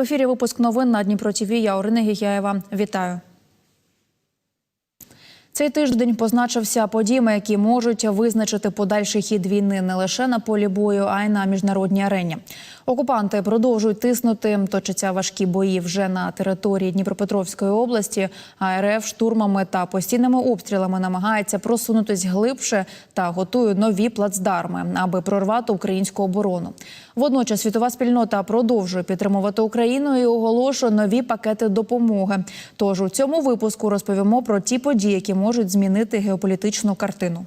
Ефірі випуск новин на Дніпро ТВ. Я Орина Гігяєва. Вітаю. Цей тиждень позначився подіями, які можуть визначити подальший хід війни не лише на полі бою, а й на міжнародній арені. Окупанти продовжують тиснути. Точаться важкі бої вже на території Дніпропетровської області. А РФ штурмами та постійними обстрілами намагається просунутись глибше та готує нові плацдарми, аби прорвати українську оборону. Водночас світова спільнота продовжує підтримувати Україну і оголошує нові пакети допомоги. Тож у цьому випуску розповімо про ті події, які можуть змінити геополітичну картину.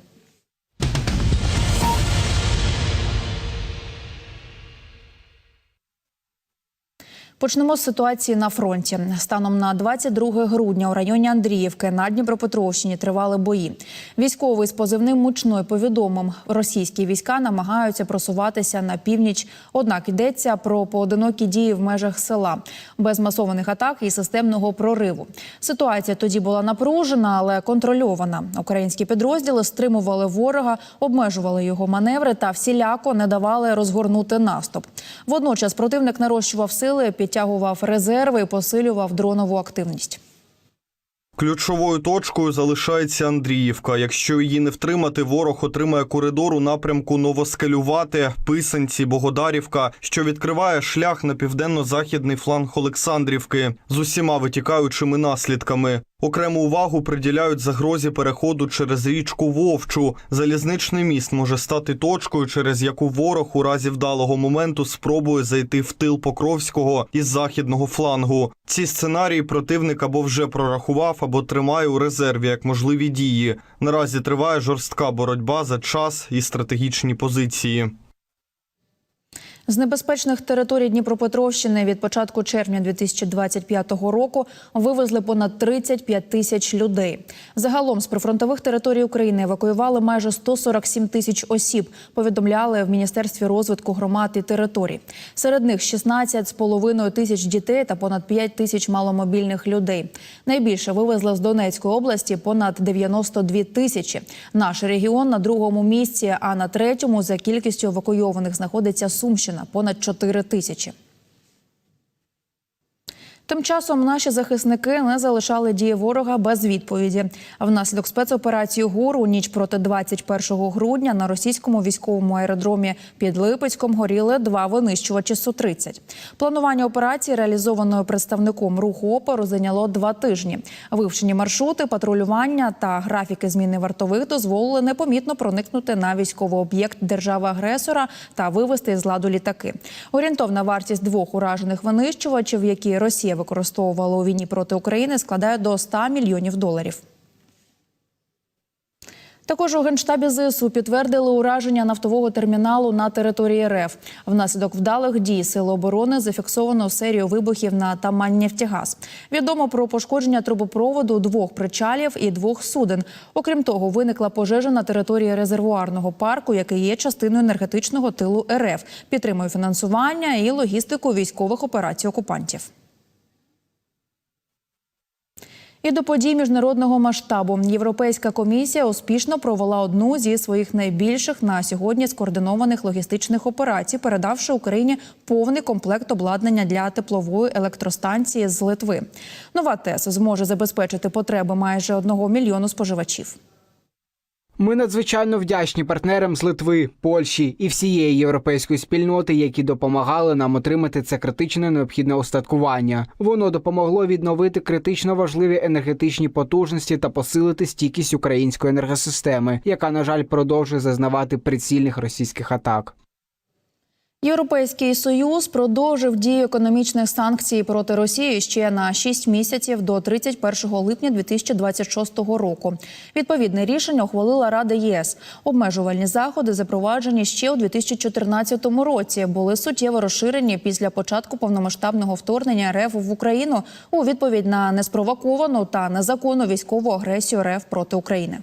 Почнемо з ситуації на фронті. Станом на 22 грудня у районі Андріївки на Дніпропетровщині тривали бої. Військовий з позивним мучною повідомив, російські війська намагаються просуватися на північ. Однак йдеться про поодинокі дії в межах села, без масованих атак і системного прориву. Ситуація тоді була напружена, але контрольована. Українські підрозділи стримували ворога, обмежували його маневри та всіляко не давали розгорнути наступ. Водночас противник нарощував сили, підтягував резерви і посилював дронову активність. Ключовою точкою залишається Андріївка. Якщо її не втримати, ворог отримає коридор у напрямку Новоскалювати, Писанці, Богодарівка, що відкриває шлях на південно-західний фланг Олександрівки з усіма витікаючими наслідками. Окрему увагу приділяють загрозі переходу через річку Вовчу. Залізничний міст може стати точкою, через яку ворог у разі вдалого моменту спробує зайти в тил Покровського із західного флангу. Ці сценарії противник або вже прорахував, або тримає у резерві як можливі дії. Наразі триває жорстка боротьба за час і стратегічні позиції. З небезпечних територій Дніпропетровщини від початку червня 2025 року вивезли понад 35 тисяч людей. Загалом з прифронтових територій України евакуювали майже 147 тисяч осіб. Повідомляли в міністерстві розвитку громад і територій. Серед них 16,5 тисяч дітей та понад 5 тисяч маломобільних людей. Найбільше вивезли з Донецької області понад 92 тисячі. Наш регіон на другому місці, а на третьому за кількістю евакуйованих знаходиться Сумщина понад 4 тисячі. Тим часом наші захисники не залишали дії ворога без відповіді. Внаслідок спецоперації ГУР у ніч проти 21 грудня на російському військовому аеродромі під Липецьком горіли два винищувачі Су-30. Планування операції, реалізованої представником руху опору, зайняло два тижні. Вивчені маршрути, патрулювання та графіки зміни вартових дозволили непомітно проникнути на військовий об'єкт держави-агресора та вивести з ладу літаки. Орієнтовна вартість двох уражених винищувачів, які Росія використовувала у війні проти України, складає до 100 мільйонів доларів. Також у генштабі ЗСУ підтвердили ураження нафтового терміналу на території РФ. Внаслідок вдалих дій Сили оборони зафіксовано серію вибухів на Таманнефтягаз. Відомо про пошкодження трубопроводу двох причалів і двох суден. Окрім того, виникла пожежа на території резервуарного парку, який є частиною енергетичного тилу РФ. Підтримує фінансування і логістику військових операцій окупантів. І до подій міжнародного масштабу Європейська комісія успішно провела одну зі своїх найбільших на сьогодні скоординованих логістичних операцій, передавши Україні повний комплект обладнання для теплової електростанції з Литви. Нова ТЕС зможе забезпечити потреби майже одного мільйону споживачів. Ми надзвичайно вдячні партнерам з Литви, Польщі і всієї європейської спільноти, які допомагали нам отримати це критично необхідне устаткування. Воно допомогло відновити критично важливі енергетичні потужності та посилити стійкість української енергосистеми, яка, на жаль, продовжує зазнавати прицільних російських атак. Європейський союз продовжив дію економічних санкцій проти Росії ще на 6 місяців до 31 липня 2026 року. Відповідне рішення ухвалила Рада ЄС. Обмежувальні заходи, запроваджені ще у 2014 році, були суттєво розширені після початку повномасштабного вторгнення РФ в Україну у відповідь на неспровоковану та незаконну військову агресію РФ проти України.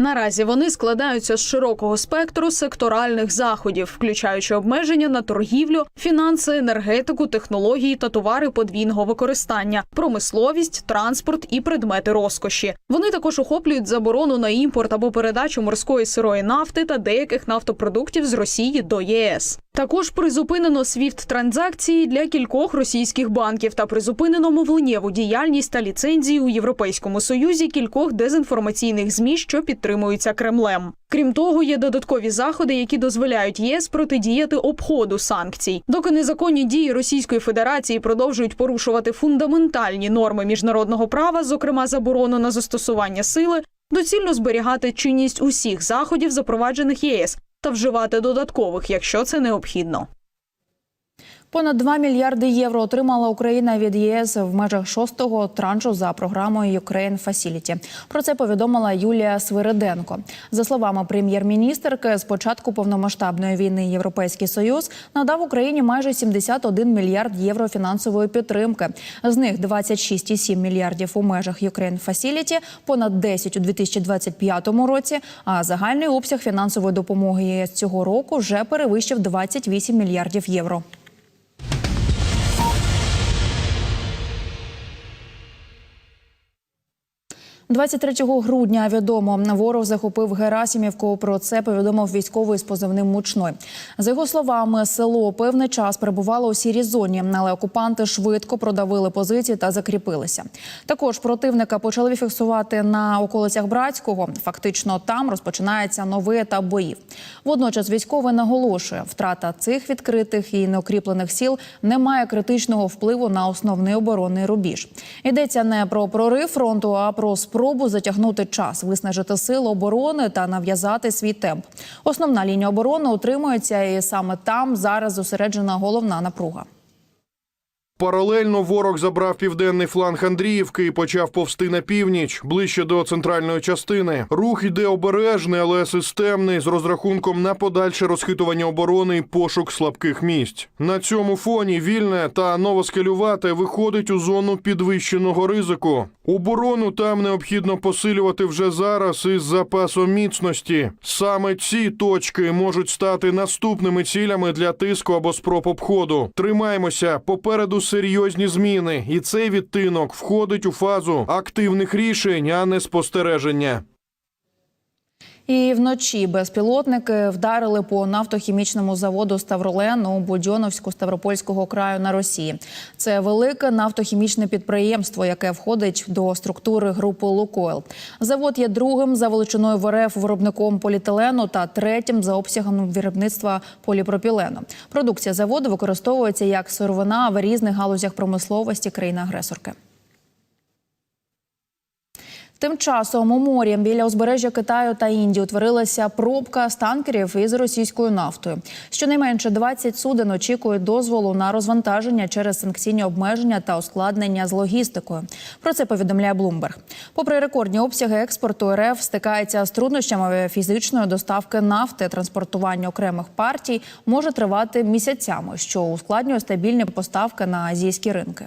Наразі вони складаються з широкого спектру секторальних заходів, включаючи обмеження на торгівлю, фінанси, енергетику, технології та товари подвійного використання, промисловість, транспорт і предмети розкоші. Вони також охоплюють заборону на імпорт або передачу морської сирої нафти та деяких нафтопродуктів з Росії до ЄС. Також призупинено свіфт транзакції для кількох російських банків та призупинено мовленнєву діяльність та ліцензії у Європейському Союзі кількох дезінформаційних змі, що підтримуються Кремлем. Крім того, є додаткові заходи, які дозволяють ЄС протидіяти обходу санкцій. Доки незаконні дії Російської Федерації продовжують порушувати фундаментальні норми міжнародного права, зокрема заборону на застосування сили, доцільно зберігати чинність усіх заходів, запроваджених ЄС, та вживати додаткових, якщо це необхідно. Понад 2 мільярди євро отримала Україна від ЄС в межах шостого траншу за програмою Ukraine Facility. Про це повідомила Юлія Свириденко. За словами прем'єр-міністерки, з початку повномасштабної війни Європейський Союз надав Україні майже 71 мільярд євро фінансової підтримки. З них 26,7 мільярдів у межах Ukraine Facility, понад 10 у 2025 році. А загальний обсяг фінансової допомоги ЄС цього року вже перевищив 28 мільярдів євро. – 23 грудня відомо ворог захопив Герасімівку. Про це повідомив військовий з позивним мучной. За його словами, село певний час перебувало у сірій зоні, але окупанти швидко продавили позиції та закріпилися. Також противника почали фіксувати на околицях Братського. Фактично, там розпочинається новий етап боїв. Водночас військовий наголошує, втрата цих відкритих і неукріплених сіл не має критичного впливу на основний оборонний рубіж. Йдеться не про прорив фронту, а про спробу затягнути час, виснажити сили оборони та нав'язати свій темп. Основна лінія оборони утримується, і саме там зараз зосереджена головна напруга. Паралельно ворог забрав південний фланг Андріївки і почав повсти на північ, ближче до центральної частини. Рух йде обережний, але системний, з розрахунком на подальше розхитування оборони і пошук слабких місць. На цьому фоні вільне та новоскелювате виходить у зону підвищеного ризику. Оборону там необхідно посилювати вже зараз із запасом міцності. Саме ці точки можуть стати наступними цілями для тиску або спроб обходу. Тримаємося попереду серйозні зміни, і цей відтинок входить у фазу активних рішень, а не спостереження. І вночі безпілотники вдарили по нафтохімічному заводу Ставролен у Будьоновську Ставропольського краю на Росії. Це велике нафтохімічне підприємство, яке входить до структури групи Лукойл. Завод є другим за величиною в РФ виробником поліетилену та третім за обсягом виробництва поліпропілену. Продукція заводу використовується як сировина в різних галузях промисловості країни-агресорки. Тим часом у морі біля узбережжя Китаю та Індії утворилася пробка з танкерів із російською нафтою. Щонайменше 20 суден очікують дозволу на розвантаження через санкційні обмеження та ускладнення з логістикою. Про це повідомляє Bloomberg. Попри рекордні обсяги експорту, РФ стикається з труднощами фізичної доставки нафти. Транспортування окремих партій може тривати місяцями, що ускладнює стабільні поставки на азійські ринки.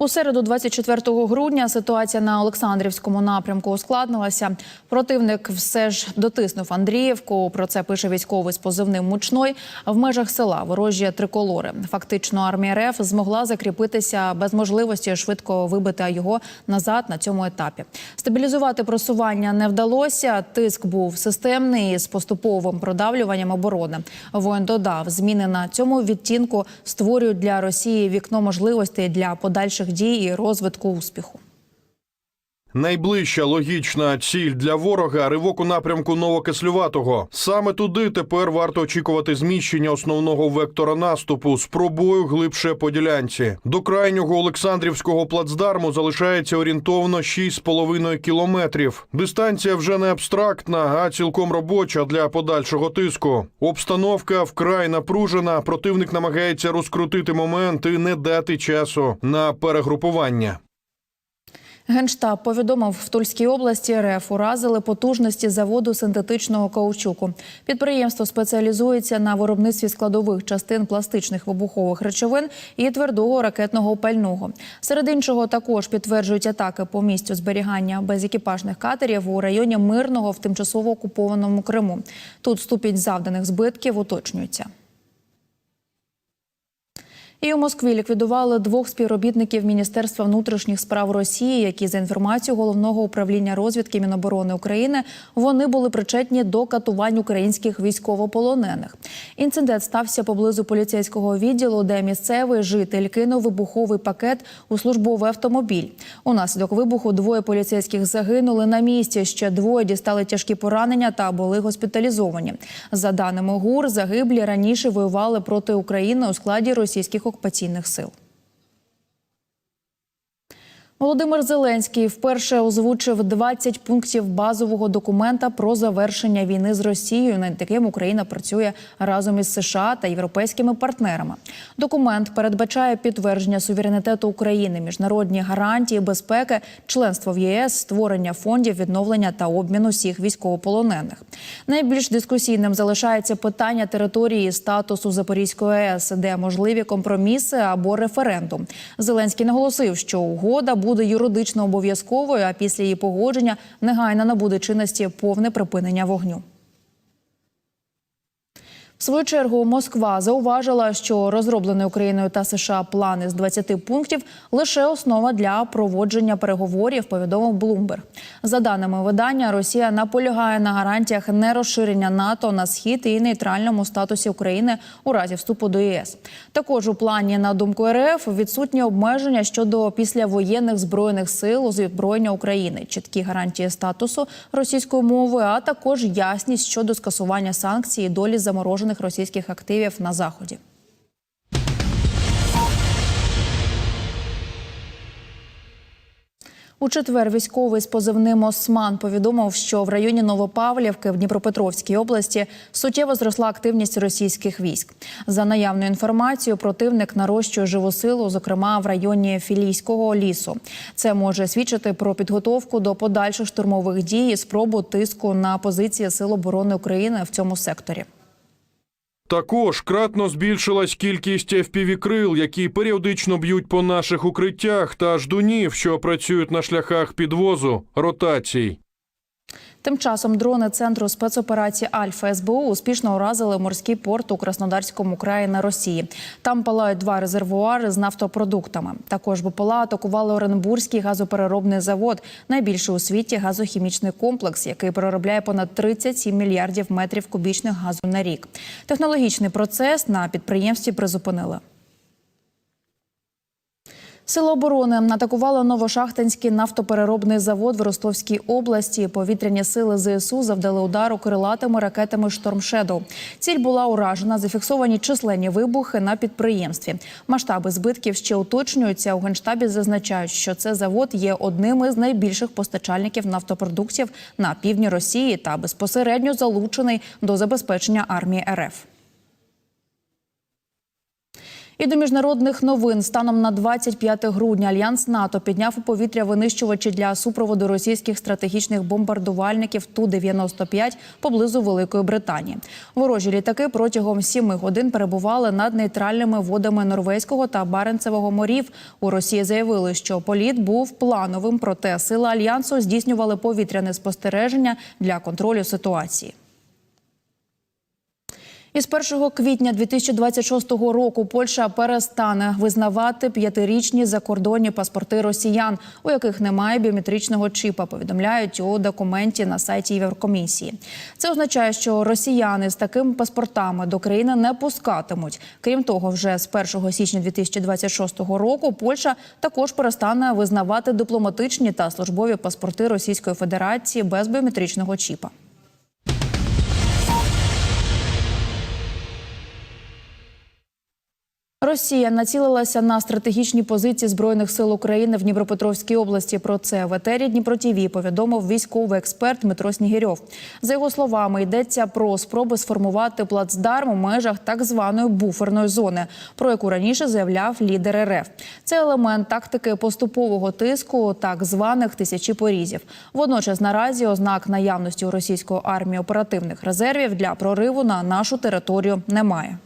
У середу, 24 грудня, ситуація на Олександрівському напрямку ускладнилася. Противник все ж дотиснув Андріївку. Про це пише військовий з позивним мучной. В межах села ворожі триколори. Фактично, армія РФ змогла закріпитися без можливості швидко вибити його назад на цьому етапі. Стабілізувати просування не вдалося. Тиск був системний з поступовим продавлюванням оборони. Воїн додав, зміни на цьому відтінку створюють для Росії вікно можливостей для подальших дій і розвитку успіху. Найближча логічна ціль для ворога ривок у напрямку Новокислюватого. Саме туди тепер варто очікувати зміщення основного вектора наступу з пробою глибше по ділянці. До крайнього Олександрівського плацдарму залишається орієнтовно 6,5 кілометрів. Дистанція вже не абстрактна, а цілком робоча для подальшого тиску. Обстановка вкрай напружена. Противник намагається розкрутити момент і не дати часу на перегрупування. Генштаб повідомив, в Тульській області РФ уразили потужності заводу синтетичного каучуку. Підприємство спеціалізується на виробництві складових частин пластичних вибухових речовин і твердого ракетного пального. Серед іншого також підтверджують атаки по місцю зберігання безекіпажних катерів у районі Мирного в тимчасово окупованому Криму. Тут ступінь завданих збитків уточнюється. І у Москві ліквідували двох співробітників Міністерства внутрішніх справ Росії, які за інформацією головного управління розвідки Міноборони України вони були причетні до катувань українських військовополонених. Інцидент стався поблизу поліцейського відділу, де місцевий житель кинув вибуховий пакет у службовий автомобіль. Унаслідок вибуху двоє поліцейських загинули на місці. Ще двоє дістали тяжкі поранення та були госпіталізовані. За даними ГУР, загиблі раніше воювали проти України у складі російських окупаційних сил. Володимир Зеленський вперше озвучив 20 пунктів базового документа про завершення війни з Росією, над яким Україна працює разом із США та європейськими партнерами. Документ передбачає підтвердження суверенітету України, міжнародні гарантії безпеки, членство в ЄС, створення фондів відновлення та обміну всіх військовополонених. Найбільш дискусійним залишається питання території статусу Запорізької АЕС, де можливі компроміси або референдум. Зеленський наголосив, що угода буде юридично обов'язковою, а після її погодження негайно набуде чинності повне припинення вогню. В свою чергу Москва зауважила, що розроблений Україною та США плани з 20 пунктів лише основа для проводження переговорів. Повідомив Блумберг. За даними видання, Росія наполягає на гарантіях нерозширення НАТО на схід і нейтральному статусі України у разі вступу до ЄС. Також у плані, на думку РФ, відсутні обмеження щодо післявоєнних збройних сил озброєння України, чіткі гарантії статусу російської мови, а також ясність щодо скасування санкцій і долі заморожених російських активів на заході. У четвер військовий з позивним Осман повідомив, що в районі Новопавлівки в Дніпропетровській області суттєво зросла активність російських військ. За наявною інформацією, противник нарощує живу силу, зокрема в районі Філійського лісу. Це може свідчити про підготовку до подальших штурмових дій і спробу тиску на позиції Сил оборони України в цьому секторі. Також кратно збільшилась кількість FPV-крил, які періодично б'ють по наших укриттях та ждунів, що працюють на шляхах підвозу ротацій. Тим часом дрони центру спецоперації Альфа СБУ успішно уразили морський порт у Краснодарському краї на Росії. Там палають два резервуари з нафтопродуктами. Також БПЛА атакували Оренбурзький газопереробний завод, найбільший у світі газохімічний комплекс, який переробляє понад 37 мільярдів метрів кубічних газу на рік. Технологічний процес на підприємстві призупинили. Сили оборони атакували Новошахтинський нафтопереробний завод в Ростовській області. Повітряні сили ЗСУ завдали удару крилатими ракетами «Штормшедоу». Ціль була уражена. Зафіксовані численні вибухи на підприємстві. Масштаби збитків ще уточнюються. У генштабі зазначають, що це завод є одним із найбільших постачальників нафтопродуктів на півдні Росії та безпосередньо залучений до забезпечення армії РФ. І до міжнародних новин станом на 25 грудня альянс НАТО підняв у повітря винищувачі для супроводу російських стратегічних бомбардувальників ту 95 поблизу Великої Британії. Ворожі літаки протягом сіми годин перебували над нейтральними водами Норвезького та Баренцевого морів. У Росії заявили, що політ був плановим, проте сили альянсу здійснювали повітряне спостереження для контролю ситуації. Із 1 квітня 2026 року Польща перестане визнавати п'ятирічні закордонні паспорти росіян, у яких немає біометричного чіпа. Повідомляють у документі на сайті Єврокомісії. Це означає, що росіяни з такими паспортами до країни не пускатимуть. Крім того, вже з 1 січня 2026 року Польща також перестане визнавати дипломатичні та службові паспорти Російської Федерації без біометричного чіпа. Росія націлилася на стратегічні позиції збройних сил України в Дніпропетровській області. Про це в етері Дніпро ТІВІ повідомив військовий експерт Дмитро Снігірьов. За його словами, йдеться про спроби сформувати плацдарм у межах так званої буферної зони, про яку раніше заявляв лідер РФ. Це елемент тактики поступового тиску, так званих тисячі порізів. Водночас наразі ознак наявності у російської армії оперативних резервів для прориву на нашу територію немає.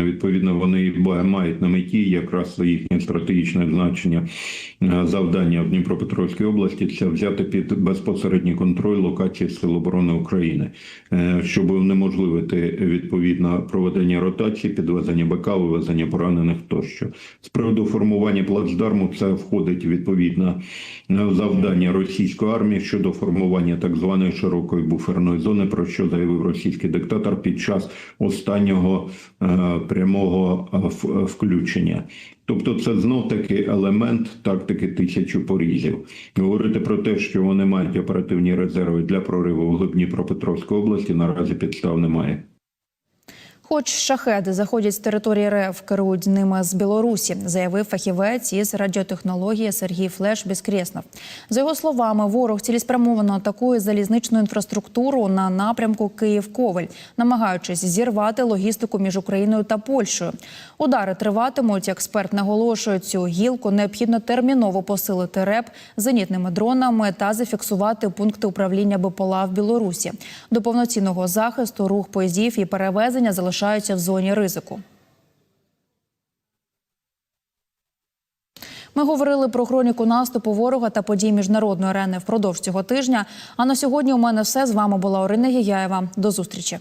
Відповідно, вони мають на меті якраз їхнє стратегічне значення е, завдання в Дніпропетровській області це взяти під безпосередній контроль локації Сил оборони України, е, щоб унеможливити відповідно проведення ротації, підвезення БК, вивезення поранених тощо. З приводу формування плацдарму це входить відповідно завдання російської армії щодо формування так званої широкої буферної зони, про що заявив російський диктатор під час останнього е, прямого е, включення. Тобто, це знов таки елемент тактики тисячу порізів. Говорити про те, що вони мають оперативні резерви для прориву в глиб Дніпропетровської області, наразі підстав немає. Хоч шахеди заходять з території РФ, керують ними з Білорусі, заявив фахівець із радіотехнології Сергій Флеш Безкреснов. За його словами, ворог цілеспрямовано атакує залізничну інфраструктуру на напрямку Київ-Ковель, намагаючись зірвати логістику між Україною та Польщею. Удари триватимуть. Експерт наголошує, цю гілку необхідно терміново посилити РЕП зенітними дронами та зафіксувати пункти управління БПЛА в Білорусі. До повноцінного захисту рух поїздів і перевезення залишаються в зоні ризику. Ми говорили про хроніку наступу ворога та подій міжнародної арени впродовж цього тижня. А на сьогодні у мене все з вами була Орина Гіяєва. До зустрічі.